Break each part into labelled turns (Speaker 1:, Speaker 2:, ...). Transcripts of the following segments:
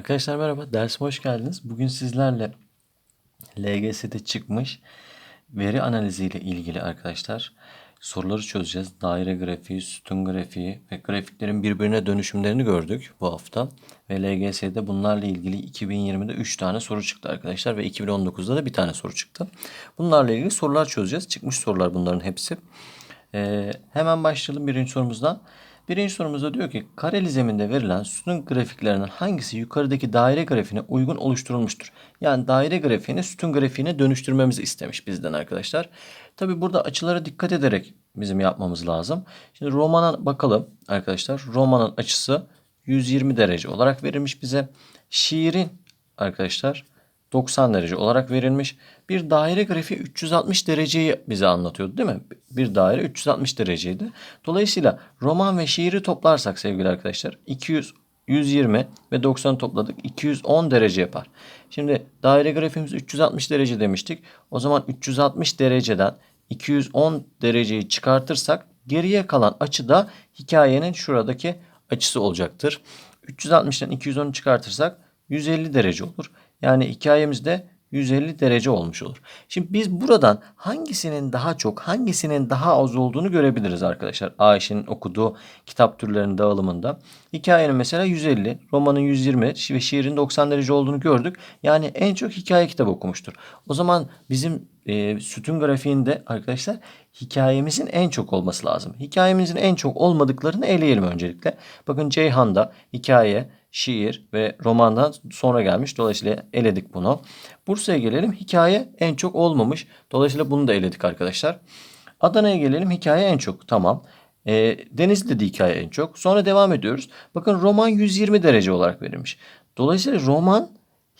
Speaker 1: Arkadaşlar merhaba, dersime hoş geldiniz. Bugün sizlerle LGS'de çıkmış veri analizi ile ilgili arkadaşlar soruları çözeceğiz. Daire grafiği, sütun grafiği ve grafiklerin birbirine dönüşümlerini gördük bu hafta. Ve LGS'de bunlarla ilgili 2020'de 3 tane soru çıktı arkadaşlar ve 2019'da da bir tane soru çıktı. Bunlarla ilgili sorular çözeceğiz. Çıkmış sorular bunların hepsi. Ee, hemen başlayalım birinci sorumuzdan. Birinci sorumuzda diyor ki kareli zeminde verilen sütun grafiklerinden hangisi yukarıdaki daire grafiğine uygun oluşturulmuştur? Yani daire grafiğini sütun grafiğine dönüştürmemizi istemiş bizden arkadaşlar. Tabi burada açılara dikkat ederek bizim yapmamız lazım. Şimdi romana bakalım arkadaşlar. Romanın açısı 120 derece olarak verilmiş bize. Şiirin arkadaşlar 90 derece olarak verilmiş. Bir daire grafiği 360 dereceyi bize anlatıyordu değil mi? Bir daire 360 dereceydi. Dolayısıyla roman ve şiiri toplarsak sevgili arkadaşlar 200 120 ve 90 topladık. 210 derece yapar. Şimdi daire grafiğimiz 360 derece demiştik. O zaman 360 dereceden 210 dereceyi çıkartırsak geriye kalan açı da hikayenin şuradaki açısı olacaktır. 360'tan 210'u çıkartırsak 150 derece olur. Yani hikayemizde 150 derece olmuş olur. Şimdi biz buradan hangisinin daha çok, hangisinin daha az olduğunu görebiliriz arkadaşlar. Ayşe'nin okuduğu kitap türlerinin dağılımında. Hikayenin mesela 150, romanın 120 ve şiirin 90 derece olduğunu gördük. Yani en çok hikaye kitabı okumuştur. O zaman bizim e, sütun grafiğinde arkadaşlar hikayemizin en çok olması lazım. Hikayemizin en çok olmadıklarını eleyelim öncelikle. Bakın Ceyhan'da hikaye, şiir ve romandan sonra gelmiş. Dolayısıyla eledik bunu. Bursa'ya gelelim. Hikaye en çok olmamış. Dolayısıyla bunu da eledik arkadaşlar. Adana'ya gelelim. Hikaye en çok. Tamam. E, Denizli'de de hikaye en çok. Sonra devam ediyoruz. Bakın roman 120 derece olarak verilmiş. Dolayısıyla roman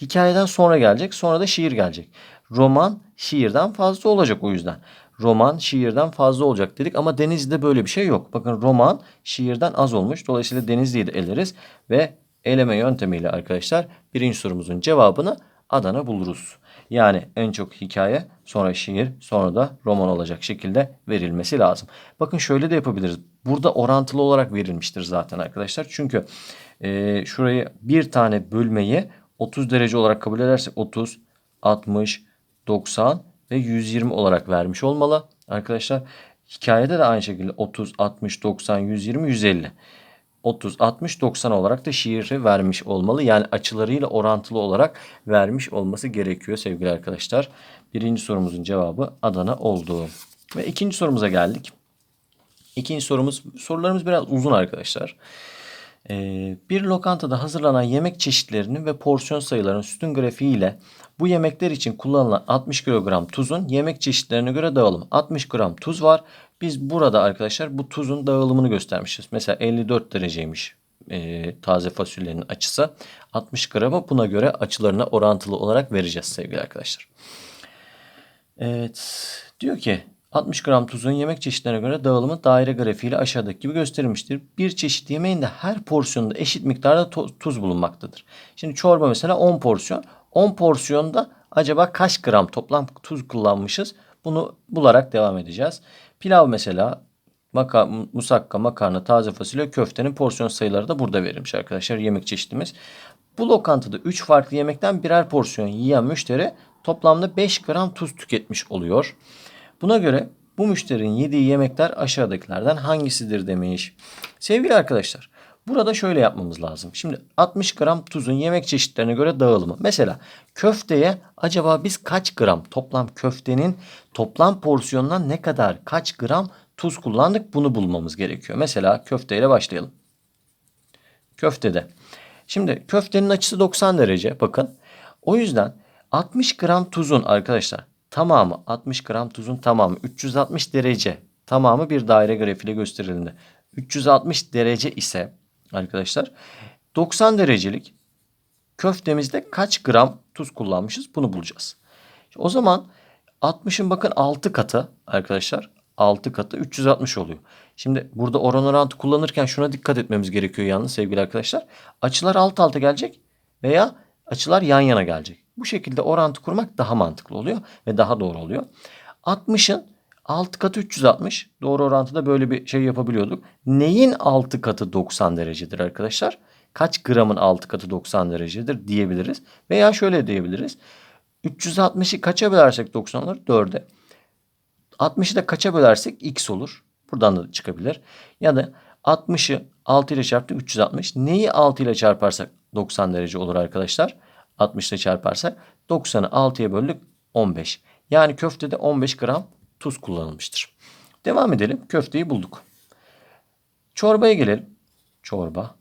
Speaker 1: hikayeden sonra gelecek. Sonra da şiir gelecek. Roman şiirden fazla olacak o yüzden. Roman şiirden fazla olacak dedik ama Denizli'de böyle bir şey yok. Bakın roman şiirden az olmuş. Dolayısıyla Denizli'yi de eleriz ve eleme yöntemiyle arkadaşlar birinci sorumuzun cevabını Adana buluruz. Yani en çok hikaye, sonra şiir, sonra da roman olacak şekilde verilmesi lazım. Bakın şöyle de yapabiliriz. Burada orantılı olarak verilmiştir zaten arkadaşlar. Çünkü e, şurayı bir tane bölmeyi 30 derece olarak kabul edersek 30, 60, 90 ve 120 olarak vermiş olmalı arkadaşlar. Hikayede de aynı şekilde 30, 60, 90, 120, 150. 30, 60, 90 olarak da şiiri vermiş olmalı. Yani açılarıyla orantılı olarak vermiş olması gerekiyor sevgili arkadaşlar. Birinci sorumuzun cevabı Adana oldu. Ve ikinci sorumuza geldik. İkinci sorumuz, sorularımız biraz uzun arkadaşlar. Ee, bir lokantada hazırlanan yemek çeşitlerinin ve porsiyon sayılarının sütun grafiği ile bu yemekler için kullanılan 60 kilogram tuzun yemek çeşitlerine göre dağılımı. 60 gram tuz var. Biz burada arkadaşlar bu tuzun dağılımını göstermişiz. Mesela 54 dereceymiş e, taze fasulyenin açısı. 60 gramı buna göre açılarına orantılı olarak vereceğiz sevgili arkadaşlar. Evet diyor ki 60 gram tuzun yemek çeşitlerine göre dağılımı daire grafiğiyle aşağıdaki gibi gösterilmiştir. Bir çeşit yemeğinde her porsiyonda eşit miktarda tuz bulunmaktadır. Şimdi çorba mesela 10 porsiyon. 10 porsiyonda acaba kaç gram toplam tuz kullanmışız? Bunu bularak devam edeceğiz. Pilav mesela maka, musakka, makarna, taze fasulye, köftenin porsiyon sayıları da burada verilmiş arkadaşlar yemek çeşitimiz. Bu lokantada 3 farklı yemekten birer porsiyon yiyen müşteri toplamda 5 gram tuz tüketmiş oluyor. Buna göre bu müşterinin yediği yemekler aşağıdakilerden hangisidir demiş. Sevgili arkadaşlar burada şöyle yapmamız lazım. Şimdi 60 gram tuzun yemek çeşitlerine göre dağılımı. Mesela köfteye acaba biz kaç gram toplam köftenin toplam porsiyonundan ne kadar kaç gram tuz kullandık bunu bulmamız gerekiyor. Mesela köfteyle başlayalım. Köftede. Şimdi köftenin açısı 90 derece bakın. O yüzden 60 gram tuzun arkadaşlar tamamı 60 gram tuzun tamamı 360 derece tamamı bir daire grafiğiyle gösterildiğinde 360 derece ise arkadaşlar 90 derecelik köftemizde kaç gram tuz kullanmışız bunu bulacağız. O zaman 60'ın bakın 6 katı arkadaşlar 6 katı 360 oluyor. Şimdi burada oran orantı kullanırken şuna dikkat etmemiz gerekiyor yalnız sevgili arkadaşlar. Açılar alt alta gelecek veya açılar yan yana gelecek. Bu şekilde orantı kurmak daha mantıklı oluyor ve daha doğru oluyor. 60'ın 6 katı 360. Doğru orantıda böyle bir şey yapabiliyorduk. Neyin 6 katı 90 derecedir arkadaşlar? kaç gramın 6 katı 90 derecedir diyebiliriz. Veya şöyle diyebiliriz. 360'ı kaça bölersek 90 olur? 4'e. 60'ı da kaça bölersek x olur. Buradan da çıkabilir. Ya da 60'ı 6 ile çarptık 360. Neyi 6 ile çarparsak 90 derece olur arkadaşlar? 60 ile çarparsak 90'ı 6'ya böldük 15. Yani köftede 15 gram tuz kullanılmıştır. Devam edelim. Köfteyi bulduk. Çorbaya gelelim. Çorba.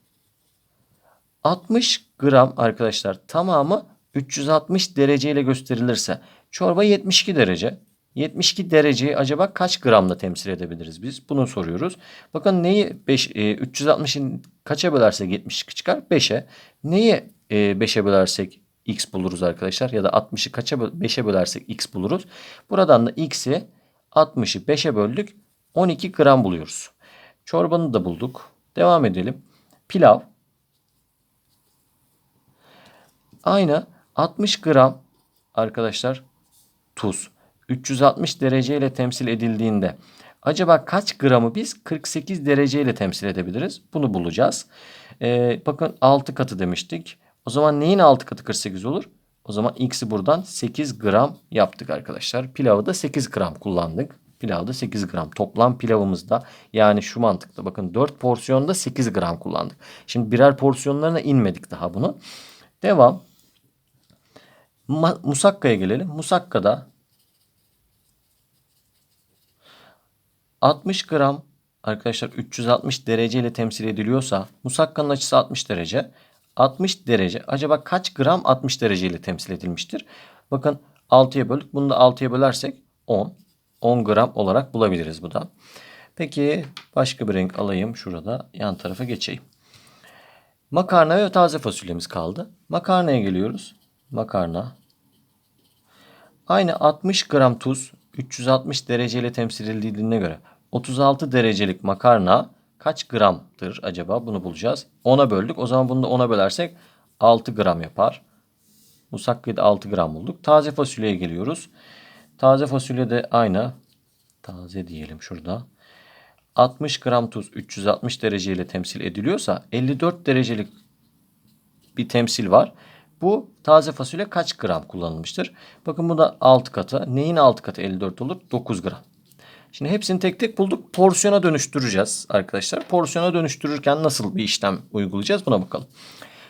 Speaker 1: 60 gram arkadaşlar tamamı 360 derece ile gösterilirse çorba 72 derece. 72 dereceyi acaba kaç gramla temsil edebiliriz biz? Bunu soruyoruz. Bakın neyi 5 e, 360'ın kaça bölersek 72 çıkar? 5'e. Neyi e, 5'e bölersek x buluruz arkadaşlar ya da 60'ı kaça 5'e bölersek x buluruz. Buradan da x'i 60'ı 5'e böldük 12 gram buluyoruz. Çorbanı da bulduk. Devam edelim. Pilav. Aynı 60 gram arkadaşlar tuz. 360 derece ile temsil edildiğinde acaba kaç gramı biz 48 derece ile temsil edebiliriz? Bunu bulacağız. Ee, bakın 6 katı demiştik. O zaman neyin 6 katı 48 olur? O zaman x'i buradan 8 gram yaptık arkadaşlar. Pilavı da 8 gram kullandık. Pilavda 8 gram. Toplam pilavımızda yani şu mantıkta bakın 4 porsiyonda 8 gram kullandık. Şimdi birer porsiyonlarına inmedik daha bunu. Devam. Musakkaya gelelim. Musakkada 60 gram arkadaşlar 360 derece ile temsil ediliyorsa musakkanın açısı 60 derece. 60 derece acaba kaç gram 60 derece ile temsil edilmiştir? Bakın 6'ya böldük. Bunu da 6'ya bölersek 10. 10 gram olarak bulabiliriz bu da. Peki başka bir renk alayım. Şurada yan tarafa geçeyim. Makarna ve taze fasulyemiz kaldı. Makarnaya geliyoruz. Makarna. Aynı 60 gram tuz 360 dereceyle temsil edildiğine göre 36 derecelik makarna kaç gramdır acaba? Bunu bulacağız. 10'a böldük. O zaman bunu da 10'a bölersek 6 gram yapar. Musakkayı da 6 gram bulduk. Taze fasulyeye geliyoruz. Taze fasulye de aynı. Taze diyelim şurada. 60 gram tuz 360 dereceyle temsil ediliyorsa 54 derecelik bir temsil var. Bu taze fasulye kaç gram kullanılmıştır? Bakın bu da 6 katı. Neyin 6 katı 54 olur? 9 gram. Şimdi hepsini tek tek bulduk. Porsiyona dönüştüreceğiz arkadaşlar. Porsiyona dönüştürürken nasıl bir işlem uygulayacağız buna bakalım.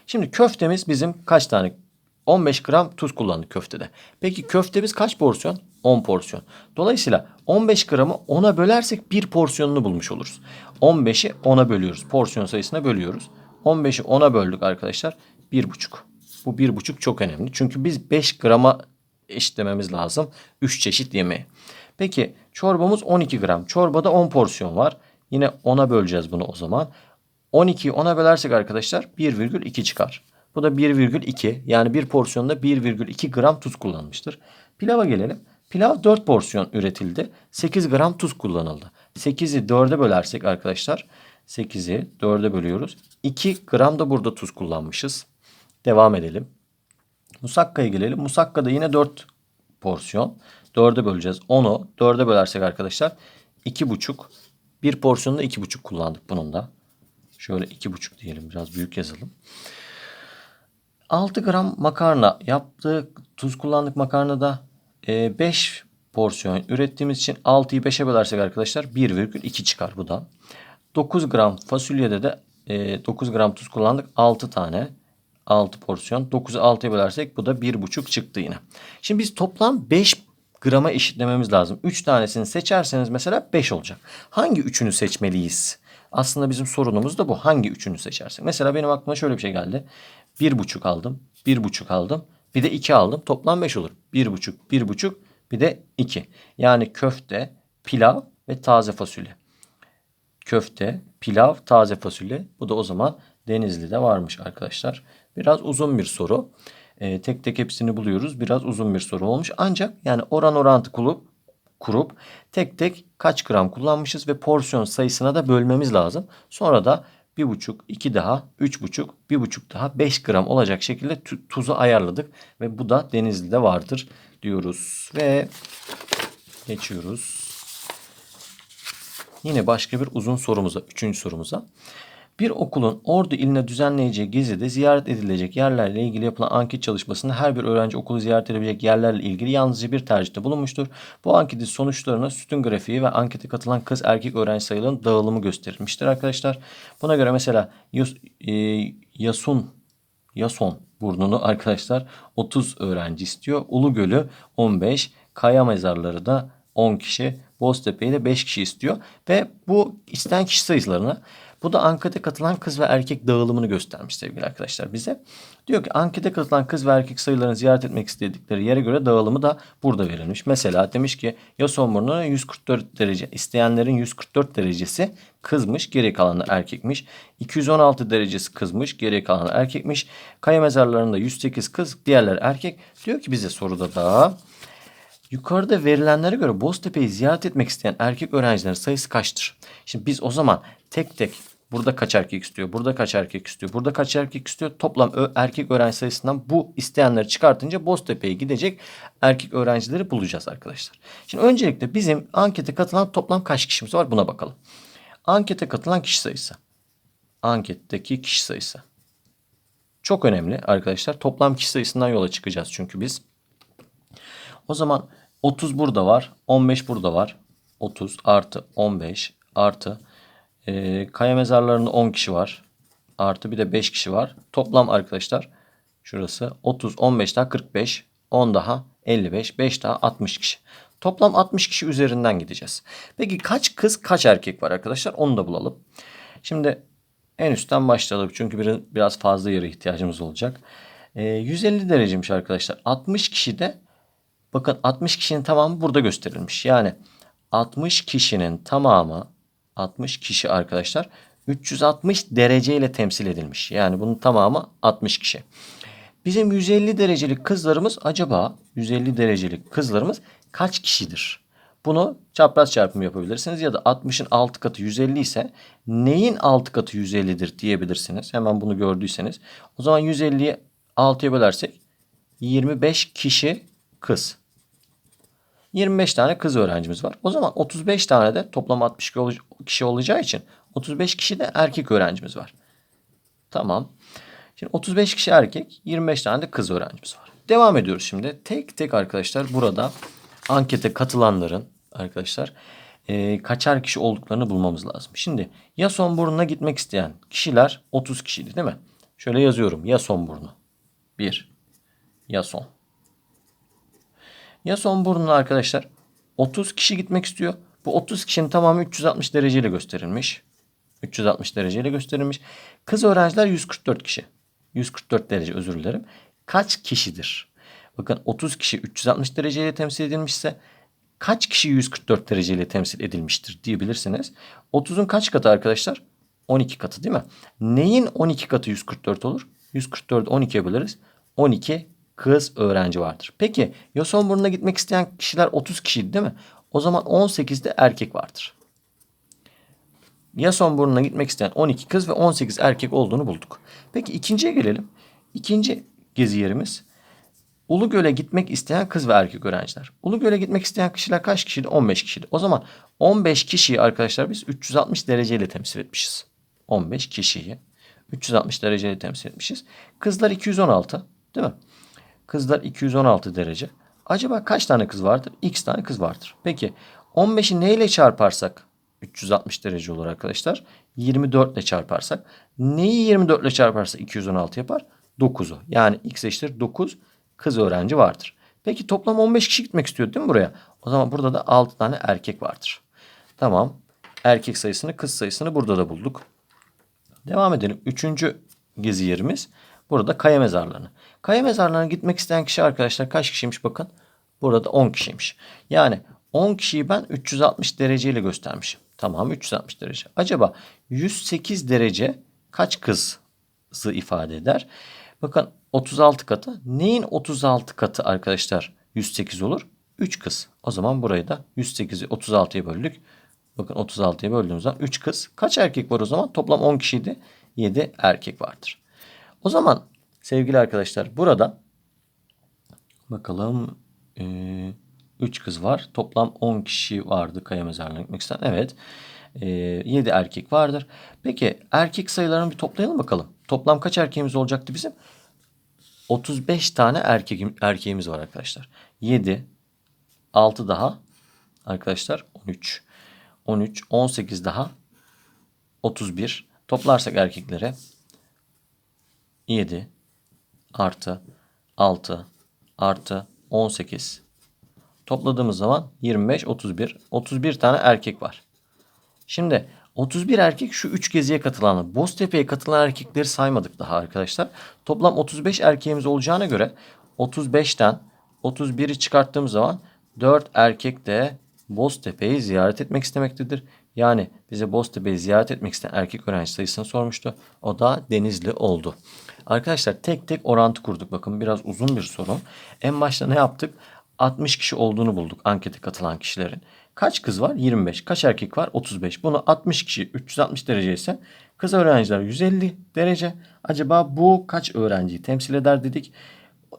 Speaker 1: Şimdi köftemiz bizim kaç tane? 15 gram tuz kullandık köftede. Peki köftemiz kaç porsiyon? 10 porsiyon. Dolayısıyla 15 gramı 10'a bölersek bir porsiyonunu bulmuş oluruz. 15'i 10'a bölüyoruz. Porsiyon sayısına bölüyoruz. 15'i 10'a böldük arkadaşlar. 1,5. Bu 1,5 çok önemli. Çünkü biz 5 grama eşitlememiz lazım. 3 çeşit yemeği. Peki çorbamız 12 gram. Çorbada 10 porsiyon var. Yine 10'a böleceğiz bunu o zaman. 12'yi 10'a bölersek arkadaşlar 1,2 çıkar. Bu da 1,2 yani bir porsiyonda 1,2 gram tuz kullanmıştır. Pilava gelelim. Pilav 4 porsiyon üretildi. 8 gram tuz kullanıldı. 8'i 4'e bölersek arkadaşlar 8'i 4'e bölüyoruz. 2 gram da burada tuz kullanmışız. Devam edelim. Musakka'ya gelelim. Musakka'da yine 4 porsiyon. 4'e böleceğiz. 10'u 4'e bölersek arkadaşlar 2,5. Bir porsiyonda 2,5 kullandık bunun da. Şöyle 2,5 diyelim. Biraz büyük yazalım. 6 gram makarna yaptık. Tuz kullandık makarnada. 5 porsiyon ürettiğimiz için 6'yı 5'e bölersek arkadaşlar 1,2 çıkar bu da. 9 gram fasulyede de 9 gram tuz kullandık. 6 tane 6 porsiyon. 9'u 6'ya bölersek bu da 1,5 çıktı yine. Şimdi biz toplam 5 grama eşitlememiz lazım. 3 tanesini seçerseniz mesela 5 olacak. Hangi üçünü seçmeliyiz? Aslında bizim sorunumuz da bu. Hangi üçünü seçersek? Mesela benim aklıma şöyle bir şey geldi. 1,5 aldım. 1,5 aldım. Bir de 2 aldım. Toplam 5 olur. 1,5, 1,5 bir de 2. Yani köfte, pilav ve taze fasulye. Köfte, pilav, taze fasulye. Bu da o zaman Denizli'de varmış arkadaşlar. Biraz uzun bir soru. Ee, tek tek hepsini buluyoruz. Biraz uzun bir soru olmuş. Ancak yani oran orantı kurup, kurup tek tek kaç gram kullanmışız ve porsiyon sayısına da bölmemiz lazım. Sonra da bir buçuk, iki daha, üç buçuk, bir buçuk daha beş gram olacak şekilde tuzu ayarladık. Ve bu da Denizli'de vardır diyoruz. Ve geçiyoruz. Yine başka bir uzun sorumuza, üçüncü sorumuza. Bir okulun Ordu iline düzenleyeceği gezide ziyaret edilecek yerlerle ilgili yapılan anket çalışmasında her bir öğrenci okulu ziyaret edebilecek yerlerle ilgili yalnızca bir tercihte bulunmuştur. Bu anketin sonuçlarına sütun grafiği ve ankete katılan kız erkek öğrenci sayılarının dağılımı gösterilmiştir arkadaşlar. Buna göre mesela Yus, e, Yasun Yason burnunu arkadaşlar 30 öğrenci istiyor. Ulugöl'ü 15, Kaya mezarları da 10 kişi, Boztepe'yi de 5 kişi istiyor. Ve bu isten kişi sayılarını bu da ankete katılan kız ve erkek dağılımını göstermiş sevgili arkadaşlar bize. Diyor ki ankete katılan kız ve erkek sayılarını ziyaret etmek istedikleri yere göre dağılımı da burada verilmiş. Mesela demiş ki Yasonburnu'na 144 derece isteyenlerin 144 derecesi kızmış geri kalanı erkekmiş. 216 derecesi kızmış geri kalanı erkekmiş. Kaya mezarlarında 108 kız diğerleri erkek. Diyor ki bize soruda da Yukarıda verilenlere göre Boztepe'yi ziyaret etmek isteyen erkek öğrencilerin sayısı kaçtır? Şimdi biz o zaman tek tek burada kaç erkek istiyor, burada kaç erkek istiyor, burada kaç erkek istiyor toplam erkek öğrenci sayısından bu isteyenleri çıkartınca Boztepe'ye gidecek erkek öğrencileri bulacağız arkadaşlar. Şimdi öncelikle bizim ankete katılan toplam kaç kişimiz var buna bakalım. Ankete katılan kişi sayısı. Anketteki kişi sayısı. Çok önemli arkadaşlar. Toplam kişi sayısından yola çıkacağız çünkü biz. O zaman 30 burada var. 15 burada var. 30 artı 15 artı e, kaya mezarlarında 10 kişi var. Artı bir de 5 kişi var. Toplam arkadaşlar şurası 30, 15 daha 45, 10 daha 55, 5 daha 60 kişi. Toplam 60 kişi üzerinden gideceğiz. Peki kaç kız kaç erkek var arkadaşlar onu da bulalım. Şimdi en üstten başlayalım çünkü biraz fazla yere ihtiyacımız olacak. E, 150 dereceymiş arkadaşlar. 60 kişi de Bakın 60 kişinin tamamı burada gösterilmiş. Yani 60 kişinin tamamı 60 kişi arkadaşlar 360 dereceyle temsil edilmiş. Yani bunun tamamı 60 kişi. Bizim 150 derecelik kızlarımız acaba 150 derecelik kızlarımız kaç kişidir? Bunu çapraz çarpım yapabilirsiniz ya da 60'ın 6 katı 150 ise neyin 6 katı 150'dir diyebilirsiniz. Hemen bunu gördüyseniz. O zaman 150'yi 6'ya bölersek 25 kişi kız. 25 tane kız öğrencimiz var. O zaman 35 tane de toplam 60 kişi olacağı için 35 kişi de erkek öğrencimiz var. Tamam. Şimdi 35 kişi erkek, 25 tane de kız öğrencimiz var. Devam ediyoruz şimdi. Tek tek arkadaşlar burada ankete katılanların arkadaşlar e, kaçar kişi olduklarını bulmamız lazım. Şimdi ya Sonburnu'na gitmek isteyen kişiler 30 kişiydi değil mi? Şöyle yazıyorum. Ya Sonburnu. 1. Ya son. Ya son burnuna arkadaşlar 30 kişi gitmek istiyor. Bu 30 kişinin tamamı 360 dereceyle gösterilmiş. 360 dereceyle gösterilmiş. Kız öğrenciler 144 kişi. 144 derece özür dilerim. Kaç kişidir? Bakın 30 kişi 360 dereceyle temsil edilmişse kaç kişi 144 dereceyle temsil edilmiştir diyebilirsiniz. 30'un kaç katı arkadaşlar? 12 katı değil mi? Neyin 12 katı 144 olur? 144'ü 12'ye böleriz. 12 kız öğrenci vardır. Peki Yosunburnu'na gitmek isteyen kişiler 30 kişiydi değil mi? O zaman 18'de erkek vardır. Yasonburnu'na gitmek isteyen 12 kız ve 18 erkek olduğunu bulduk. Peki ikinciye gelelim. İkinci gezi yerimiz Ulugöl'e gitmek isteyen kız ve erkek öğrenciler. Ulugöl'e gitmek isteyen kişiler kaç kişiydi? 15 kişiydi. O zaman 15 kişiyi arkadaşlar biz 360 dereceyle temsil etmişiz. 15 kişiyi 360 dereceyle temsil etmişiz. Kızlar 216 değil mi? Kızlar 216 derece. Acaba kaç tane kız vardır? X tane kız vardır. Peki 15'i neyle çarparsak 360 derece olur arkadaşlar. 24 ile çarparsak. Neyi 24 ile çarparsa 216 yapar? 9'u. Yani x eşittir 9 kız öğrenci vardır. Peki toplam 15 kişi gitmek istiyor değil mi buraya? O zaman burada da 6 tane erkek vardır. Tamam. Erkek sayısını kız sayısını burada da bulduk. Devam edelim. Üçüncü gezi yerimiz. Burada kaya mezarlarını. Kaya mezarlarına gitmek isteyen kişi arkadaşlar kaç kişiymiş bakın. Burada 10 kişiymiş. Yani 10 kişiyi ben 360 dereceyle göstermişim. Tamam 360 derece. Acaba 108 derece kaç kızı ifade eder? Bakın 36 katı. Neyin 36 katı arkadaşlar 108 olur? 3 kız. O zaman burayı da 108'i 36'ya böldük. Bakın 36'ya böldüğümüz zaman 3 kız. Kaç erkek var o zaman? Toplam 10 kişiydi. 7 erkek vardır. O zaman sevgili arkadaşlar burada bakalım 3 e, kız var. Toplam 10 kişi vardı kaya mezarlığına gitmek isteyen. Evet. e, 7 erkek vardır. Peki erkek sayılarını bir toplayalım bakalım. Toplam kaç erkeğimiz olacaktı bizim? 35 tane erkek, erkeğimiz var arkadaşlar. 7, 6 daha arkadaşlar 13. 13, 18 daha 31. Toplarsak erkeklere 7 artı 6 artı 18. Topladığımız zaman 25, 31. 31 tane erkek var. Şimdi 31 erkek şu 3 geziye katılan, Boztepe'ye katılan erkekleri saymadık daha arkadaşlar. Toplam 35 erkeğimiz olacağına göre 35'ten 31'i çıkarttığımız zaman 4 erkek de Boztepe'yi ziyaret etmek istemektedir. Yani bize Boztepe'yi ziyaret etmek isteyen erkek öğrenci sayısını sormuştu. O da Denizli oldu. Arkadaşlar tek tek orantı kurduk. Bakın biraz uzun bir soru. En başta ne yaptık? 60 kişi olduğunu bulduk ankete katılan kişilerin. Kaç kız var? 25. Kaç erkek var? 35. Bunu 60 kişi 360 derece ise kız öğrenciler 150 derece. Acaba bu kaç öğrenciyi temsil eder dedik.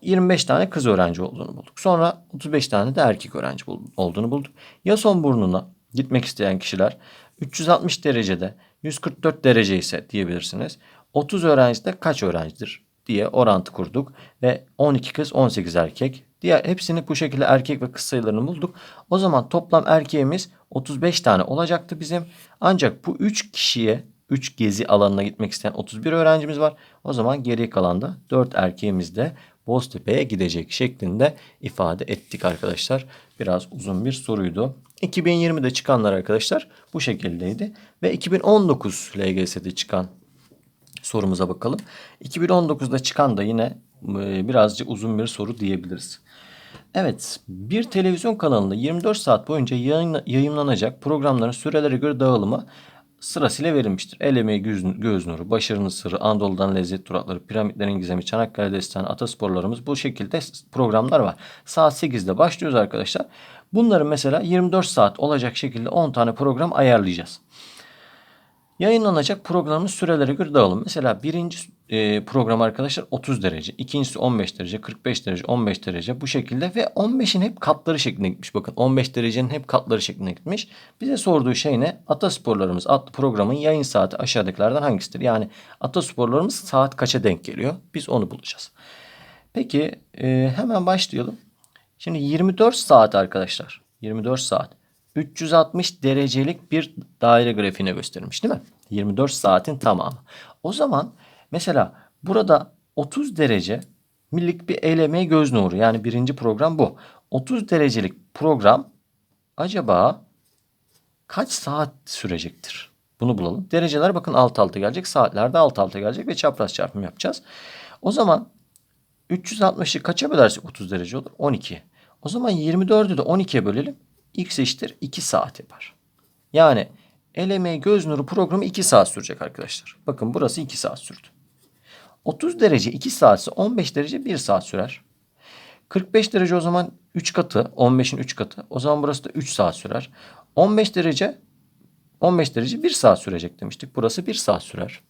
Speaker 1: 25 tane kız öğrenci olduğunu bulduk. Sonra 35 tane de erkek öğrenci olduğunu bulduk. Ya son burnuna gitmek isteyen kişiler 360 derecede 144 derece ise diyebilirsiniz. 30 öğrencide kaç öğrencidir diye orantı kurduk ve 12 kız 18 erkek. Diğer hepsini bu şekilde erkek ve kız sayılarını bulduk. O zaman toplam erkeğimiz 35 tane olacaktı bizim. Ancak bu 3 kişiye 3 gezi alanına gitmek isteyen 31 öğrencimiz var. O zaman geri kalan da 4 erkeğimiz de Boztepe'ye gidecek şeklinde ifade ettik arkadaşlar. Biraz uzun bir soruydu. 2020'de çıkanlar arkadaşlar bu şekildeydi. Ve 2019 LGS'de çıkan sorumuza bakalım. 2019'da çıkan da yine e, birazcık uzun bir soru diyebiliriz. Evet, bir televizyon kanalında 24 saat boyunca yayın, yayınlanacak programların sürelere göre dağılımı sırasıyla verilmiştir. El emeği göz, göz nuru, başarının sırrı, Anadolu'dan lezzet durakları, piramitlerin gizemi, Çanakkale destanı, atasporlarımız bu şekilde programlar var. Saat 8'de başlıyoruz arkadaşlar. Bunları mesela 24 saat olacak şekilde 10 tane program ayarlayacağız. Yayınlanacak programın sürelere göre dağılım. Mesela birinci e, program arkadaşlar 30 derece. ikincisi 15 derece, 45 derece, 15 derece bu şekilde ve 15'in hep katları şeklinde gitmiş. Bakın 15 derecenin hep katları şeklinde gitmiş. Bize sorduğu şey ne? Atasporlarımız adlı programın yayın saati aşağıdakilerden hangisidir? Yani atasporlarımız saat kaça denk geliyor? Biz onu bulacağız. Peki e, hemen başlayalım. Şimdi 24 saat arkadaşlar. 24 saat. 360 derecelik bir daire grafiğine gösterilmiş değil mi? 24 saatin tamamı. O zaman mesela burada 30 derece millik bir eleme göz nuru. Yani birinci program bu. 30 derecelik program acaba kaç saat sürecektir? Bunu bulalım. Dereceler bakın alt alta gelecek. Saatler de alt alta gelecek ve çapraz çarpım yapacağız. O zaman 360'ı kaça bölersek 30 derece olur? 12. O zaman 24'ü de 12'ye bölelim x eşittir 2 saat yapar. Yani eleme göz nuru programı 2 saat sürecek arkadaşlar. Bakın burası 2 saat sürdü. 30 derece 2 saatse 15 derece 1 saat sürer. 45 derece o zaman 3 katı, 15'in 3 katı. O zaman burası da 3 saat sürer. 15 derece 15 derece 1 saat sürecek demiştik. Burası 1 saat sürer.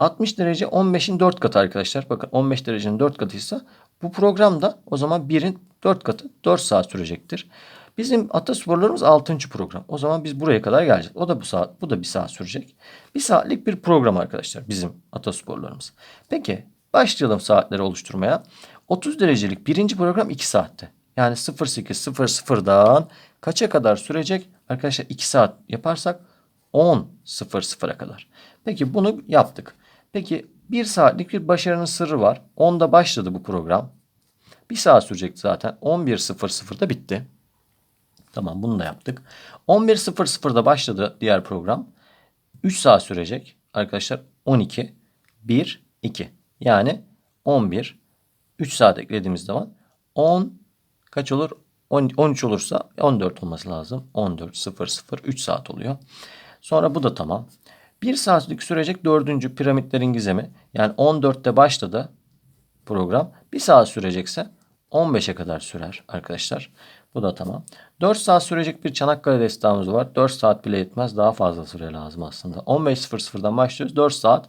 Speaker 1: 60 derece 15'in 4 katı arkadaşlar. Bakın 15 derecenin 4 katıysa bu programda o zaman 1'in 4 katı 4 saat sürecektir. Bizim atasporlarımız 6. program. O zaman biz buraya kadar geleceğiz. O da bu saat, bu da bir saat sürecek. Bir saatlik bir program arkadaşlar bizim atasporlarımız. Peki başlayalım saatleri oluşturmaya. 30 derecelik birinci program 2 saatte. Yani 08.00'dan kaça kadar sürecek? Arkadaşlar 2 saat yaparsak 10.00'a kadar. Peki bunu yaptık. Peki 1 saatlik bir başarının sırrı var. 10'da başladı bu program. 1 saat sürecek zaten. 11.00'da bitti. Tamam bunu da yaptık. 11.00'da başladı diğer program. 3 saat sürecek. Arkadaşlar 12, 1, 2. Yani 11, 3 saat eklediğimiz zaman 10 kaç olur? 10, 13 olursa 14 olması lazım. 14, 0, 0, 3 saat oluyor. Sonra bu da tamam. 1 saatlik sürecek dördüncü piramitlerin gizemi. Yani 14'te başladı program. 1 saat sürecekse 15'e kadar sürer arkadaşlar. Bu da tamam. 4 saat sürecek bir Çanakkale destanımız var. 4 saat bile yetmez. Daha fazla süre lazım aslında. 15.00'dan başlıyoruz. 4 saat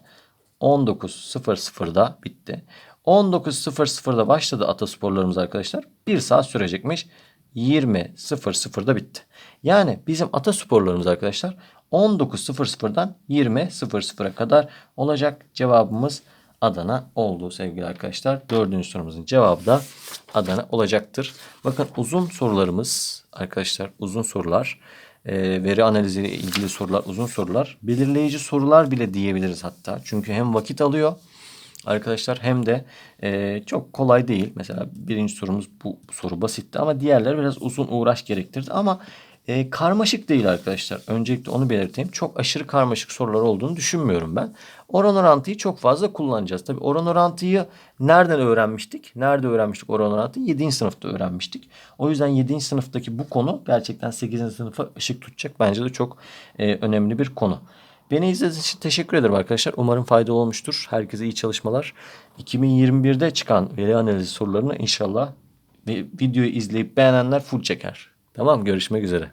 Speaker 1: 19.00'da bitti. 19.00'da başladı atasporlarımız arkadaşlar. 1 saat sürecekmiş. 20.00'da bitti. Yani bizim atasporlarımız arkadaşlar 19.00'dan 20.00'a kadar olacak. Cevabımız Adana oldu sevgili arkadaşlar. Dördüncü sorumuzun cevabı da Adana olacaktır. Bakın uzun sorularımız arkadaşlar uzun sorular. e, veri analiziyle ilgili sorular uzun sorular. Belirleyici sorular bile diyebiliriz hatta. Çünkü hem vakit alıyor arkadaşlar hem de e, çok kolay değil. Mesela birinci sorumuz bu, soru basitti ama diğerleri biraz uzun uğraş gerektirdi. Ama e, karmaşık değil arkadaşlar. Öncelikle onu belirteyim. Çok aşırı karmaşık sorular olduğunu düşünmüyorum ben. Oran orantıyı çok fazla kullanacağız. Tabii oran orantıyı nereden öğrenmiştik? Nerede öğrenmiştik oran orantıyı? 7. sınıfta öğrenmiştik. O yüzden 7. sınıftaki bu konu gerçekten 8. sınıfa ışık tutacak. Bence de çok e, önemli bir konu. Beni izlediğiniz için teşekkür ederim arkadaşlar. Umarım faydalı olmuştur. Herkese iyi çalışmalar. 2021'de çıkan veri analizi sorularını inşallah videoyu izleyip beğenenler full çeker. Tamam görüşmek üzere.